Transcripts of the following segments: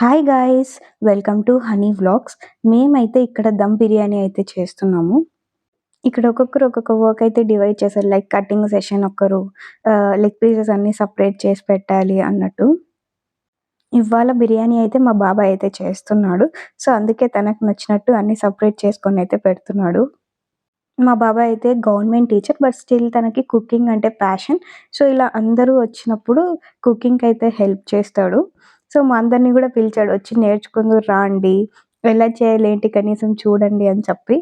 Hi guys welcome to honey vlogs మేమైతే ఇక్కడ దమ్ బిర్యానీ అయితే చేస్తున్నాము. ఇక్కడ ఒక్కొక్కరు ఒక్కొక్క వర్క్ అయితే డివైడ్ చేశారు లైక్ కటింగ్ సెషన్ ఒకరు లెగ్ పీసెస్ అన్ని సపరేట్ చేసి పెట్టాలి అన్నట్టు. ఇవాళ బిర్యానీ అయితే మా బాబాయ్ అయితే చేస్తున్నాడు. సో అందుకే తనకు నచ్చినట్టు అన్ని సపరేట్ చేసుకొని అయితే పెడుతున్నాడు. మా బాబాయ్ అయితే గవర్నమెంట్ టీచర్ బట్ స్టిల్ తనకి కుకింగ్ అంటే ప్యాషన్ సో ఇలా అందరూ వచ్చినప్పుడు కుకింగ్ అయితే హెల్ప్ చేస్తాడు. సో మా అందరిని కూడా పిలిచాడు వచ్చి నేర్చుకుందరు రాండి. ఎలా చేయాలి ఏంటి కనీసం చూడండి అని చెప్పి.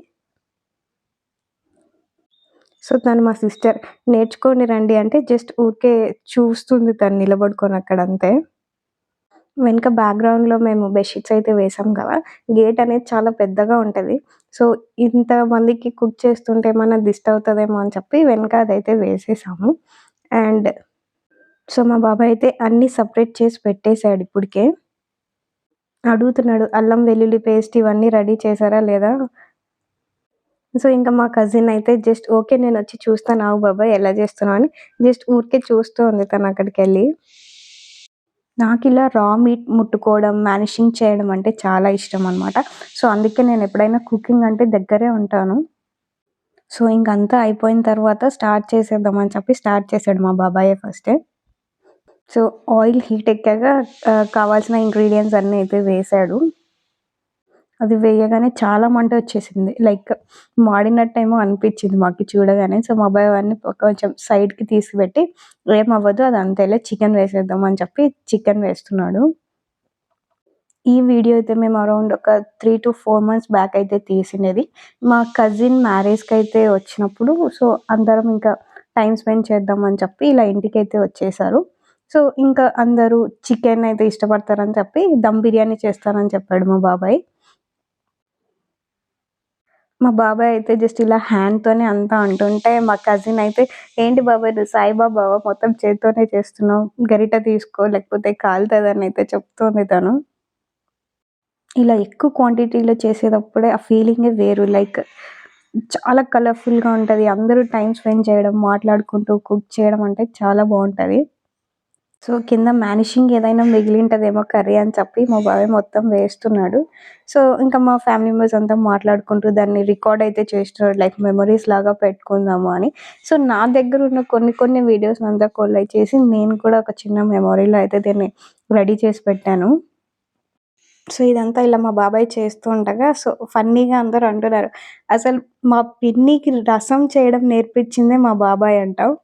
సో తను మా సిస్టర్ నేర్చుకోండి రండి అంటే జస్ట్ ఊరికే చూస్తుంది తను నిలబడుకొని అక్కడ అంతే. వెనుక బ్యాక్గ్రౌండ్లో మేము బెడ్షీట్స్ అయితే వేసాం కదా గేట్ అనేది చాలా పెద్దగా ఉంటుంది. సో ఇంతమందికి కుక్ చేస్తుంటే ఏమైనా దిష్ట అవుతుందేమో అని చెప్పి వెనుక అదైతే వేసేసాము. అండ్ సో మా బాబాయ్ అయితే అన్ని సపరేట్ చేసి పెట్టేశాడు ఇప్పటికే. అడుగుతున్నాడు అల్లం వెల్లుల్లి పేస్ట్ ఇవన్నీ రెడీ చేశారా లేదా? సో ఇంకా మా కజిన్ అయితే జస్ట్ ఓకే నేను వచ్చి చూస్తాను. ఆవు బాబాయ్ ఎలా చేస్తున్నావు? అని జస్ట్ ఊరికే చూస్తూ ఉంది తను అక్కడికి వెళ్ళి నాకు ఇలా రా మీట్ ముట్టుకోవడం మేనేజింగ్ చేయడం అంటే చాలా ఇష్టం అనమాట సో అందుకే నేను ఎప్పుడైనా కుకింగ్ అంటే దగ్గరే ఉంటాను. సో ఇంకంతా అయిపోయిన తర్వాత స్టార్ట్ చేసేద్దామని చెప్పి స్టార్ట్ చేశాడు మా బాబాయ్ ఫస్ట్. సో ఆయిల్ హీట్ ఎక్కాక కావాల్సిన ఇంగ్రీడియంట్స్ అన్నీ అయితే వేసాడు. అది వేయగానే చాలా మంట వచ్చేసింది. లైక్ మాడినట్టేమో అనిపించింది మాకు చూడగానే. సో మా బాయ్ అవన్నీ కొంచెం సైడ్కి తీసిపెట్టి ఏం అవ్వదు అది అంతేలా చికెన్ వేసేద్దాం అని చెప్పి చికెన్ వేస్తున్నాడు. ఈ వీడియో అయితే మేము అరౌండ్ ఒక three to four months back అయితే తీసినది మా కజిన్ మ్యారేజ్కి అయితే వచ్చినప్పుడు సో అందరం ఇంకా టైం స్పెండ్ చేద్దాం అని చెప్పి ఇలా ఇంటికి అయితే వచ్చేసారు. సో ఇంకా అందరూ చికెన్ అయితే ఇష్టపడతారని చెప్పి దమ్ బిర్యానీ చేస్తారని చెప్పాడు మా బాబాయ్. మా బాబాయ్ అయితే జస్ట్ ఇలా హ్యాండ్తోనే అంతా అంటుంటే మా కజిన్ అయితే ఏంటి బాబాయ్ నువ్వు సాయిబాబా మొత్తం చేతితోనే చేస్తున్నావు? గరిట తీసుకో లేకపోతే కాలుతుందని అయితే చెప్తుంది తను. ఇలా ఎక్కువ క్వాంటిటీలో చేసేటప్పుడే ఆ ఫీలింగే వేరు. లైక్ చాలా కలర్ఫుల్గా ఉంటుంది. అందరూ టైం స్పెండ్ చేయడం మాట్లాడుకుంటూ కుక్ చేయడం అంటే చాలా బాగుంటుంది. సో కింద మ్యానిషింగ్ ఏదైనా మిగిలింటదేమో కర్రీ అని చెప్పి మా బాబాయ్ మొత్తం వేస్తున్నాడు. సో ఇంకా మా ఫ్యామిలీ మెంబర్స్ అంతా మాట్లాడుకుంటూ దాన్ని రికార్డ్ అయితే చేస్తున్నాడు లైక్ మెమరీస్ లాగా పెట్టుకుందాము అని. సో నా దగ్గర ఉన్న కొన్ని కొన్ని వీడియోస్ అంతా కొల్లై చేసి నేను కూడా ఒక చిన్న మెమొరీలో అయితే దీన్ని రెడీ చేసి పెట్టాను. సో ఇదంతా ఇలా మా బాబాయ్ చేస్తూ ఉండగా సో ఫన్నీగా అందరూ అంటున్నారు. అసలు మా పిన్నికి రసం చేయడం నేర్పించిందే మా బాబాయ్ అంటావు?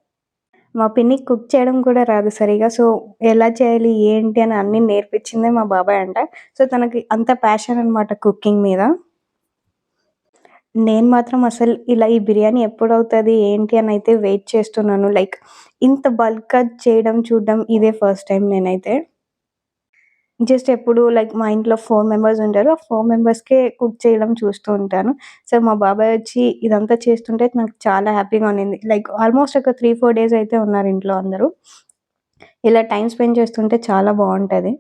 మా పిన్నికి కుక్ చేయడం కూడా రాదు సరిగా. సో ఎలా చేయాలి ఏంటి అని అన్ని నేర్పించిందే మా బాబాయ్ అంట. సో తనకి అంత ప్యాషన్ అనమాట కుకింగ్ మీద. నేను మాత్రం అసలు ఇలా ఈ బిర్యానీ ఎప్పుడు అవుతుంది ఏంటి అని అయితే వెయిట్ చేస్తున్నాను. లైక్ ఇంత బల్క్గా చేయడం చూడడం ఇదే ఫస్ట్ టైం నేనైతే. జస్ట్ ఎప్పుడు లైక్ మా ఇంట్లో ఫోర్ మెంబర్స్ ఉంటారు. ఆ ఫోర్ మెంబర్స్కే కుక్ చేయడం చూస్తూ ఉంటాను. సో మా బాబాయ్ వచ్చి ఇదంతా చేస్తుంటే నాకు చాలా హ్యాపీగా ఉన్నింది లైక్ ఆల్మోస్ట్ ఒక త్రీ ఫోర్ డేస్ అయితే ఉన్నారు ఇంట్లో అందరూ. ఇలా టైం స్పెండ్ చేస్తుంటే చాలా బాగుంటుంది.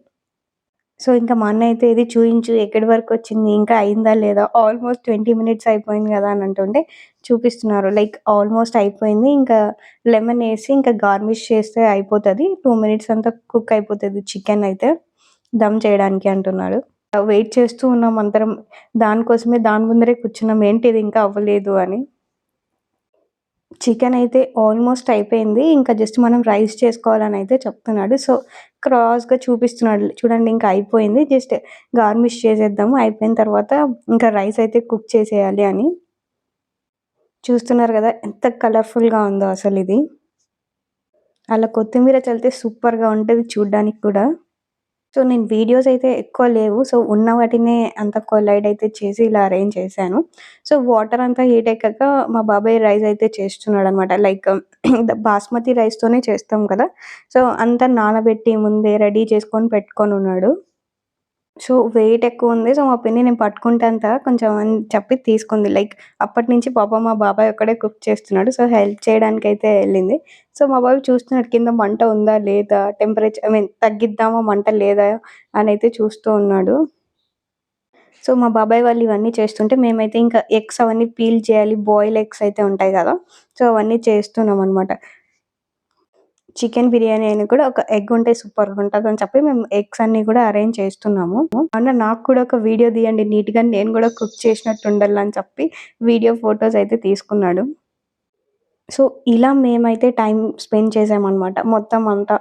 సో ఇంకా మా అన్న అయితే ఇది చూయించు ఎక్కడి వరకు వచ్చింది ఇంకా అయిందా లేదా? ఆల్మోస్ట్ ట్వంటీ మినిట్స్ అయిపోయింది కదా అని అంటుంటే చూపిస్తున్నారు. లైక్ ఆల్మోస్ట్ అయిపోయింది. ఇంకా లెమన్ వేసి ఇంకా గార్నిష్ చేస్తే అయిపోతుంది. టూ మినిట్స్ అంతా కుక్ అయిపోతుంది చికెన్ అయితే. దమ్ చేయడానికి అంటున్నాడు. వెయిట్ చేస్తూ ఉన్నాం అందరం. దానికోసమే దాని ముందరే కూర్చున్నాం. ఏంటి ఇది ఇంకా అవ్వలేదు అని. చికెన్ అయితే ఆల్మోస్ట్ అయిపోయింది. ఇంకా జస్ట్ మనం రైస్ చేసుకోవాలని అయితే చెప్తున్నాడు. సో క్రాస్గా చూపిస్తున్నాడు. చూడండి ఇంకా అయిపోయింది. జస్ట్ గార్నిష్ చేసేద్దాము అయిపోయిన తర్వాత ఇంకా రైస్ అయితే కుక్ చేసేయాలి అని. చూస్తున్నారు కదా ఎంత కలర్ఫుల్గా ఉందో అసలు ఇది. అలా కొత్తిమీర చల్లితే సూపర్గా ఉంటుంది చూడ్డానికి కూడా. సో నేను వీడియోస్ అయితే ఎక్కువ లేవు. సో ఉన్న వాటినే అంత కొలైడ్ అయితే చేసి ఇలా అరేంజ్ చేశాను. సో వాటర్ అంతా హీట్ ఎక్కాక మా బాబాయ్ రైస్ అయితే చేస్తున్నాడు అనమాట లైక్ బాస్మతి రైస్తోనే చేస్తాం కదా. సో అంతా నానబెట్టి ముందే రెడీ చేసుకొని పెట్టుకొని ఉన్నాడు. సో వెయిట్ ఎక్కువ ఉంది సో మా పిన్ని నేను పట్టుకుంటేంత కొంచెం అని చెప్పి తీసుకుంది. లైక్ అప్పటి నుంచి పాప మా బాబాయ్ ఒక్కడే కుక్ చేస్తున్నాడు. సో హెల్ప్ చేయడానికి అయితే వెళ్ళింది. సో మా బాబాయ్ చూస్తున్నాడు కింద మంట ఉందా? లేదా? టెంపరేచర్ ఐ మీన్ తగ్గిద్దామా? మంట లేదా? అని అయితే చూస్తూ ఉన్నాడు. సో మా బాబాయ్ వాళ్ళు ఇవన్నీ చేస్తుంటే మేమైతే ఇంకా ఎగ్స్ అవన్నీ పీల్ చేయాలి. బాయిల్ ఎగ్స్ అయితే ఉంటాయి కదా? సో అవన్నీ చేస్తున్నాం అనమాట చికెన్ బిర్యానీ అని కూడా ఒక ఎగ్ ఉంటే సూపర్గా ఉంటుంది అని చెప్పి మేము ఎగ్స్ అన్ని కూడా అరేంజ్ చేస్తున్నాము. అన్న నాకు కూడా ఒక వీడియో తీయండి నీట్గా నేను కూడా కుక్ చేసినట్టు ఉండాలని చెప్పి వీడియో ఫొటోస్ అయితే తీసుకున్నాడు. సో ఇలా మేమైతే టైం స్పెండ్ చేసామన్నమాట. మొత్తం అంతా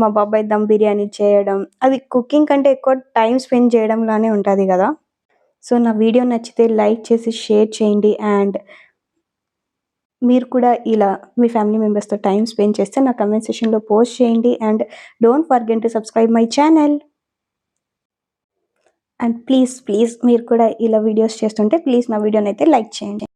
మా బాబాయ్ దమ్ బిర్యానీ చేయడం అది కుకింగ్ కంటే ఎక్కువ టైం స్పెండ్ చేయడంలానే ఉంటుంది కదా. సో నా వీడియో నచ్చితే లైక్ చేసి షేర్ చేయండి అండ్ మీరు కూడా ఇలా మీ ఫ్యామిలీ మెంబర్స్తో టైం స్పెండ్ చేస్తే నా కమెంట్ సెషన్లో పోస్ట్ చేయండి and don't forget to subscribe my channel and please please మీరు కూడా ఇలా వీడియోస్ చేస్తుంటే ప్లీజ్ నా వీడియోని అయితే లైక్ చేయండి.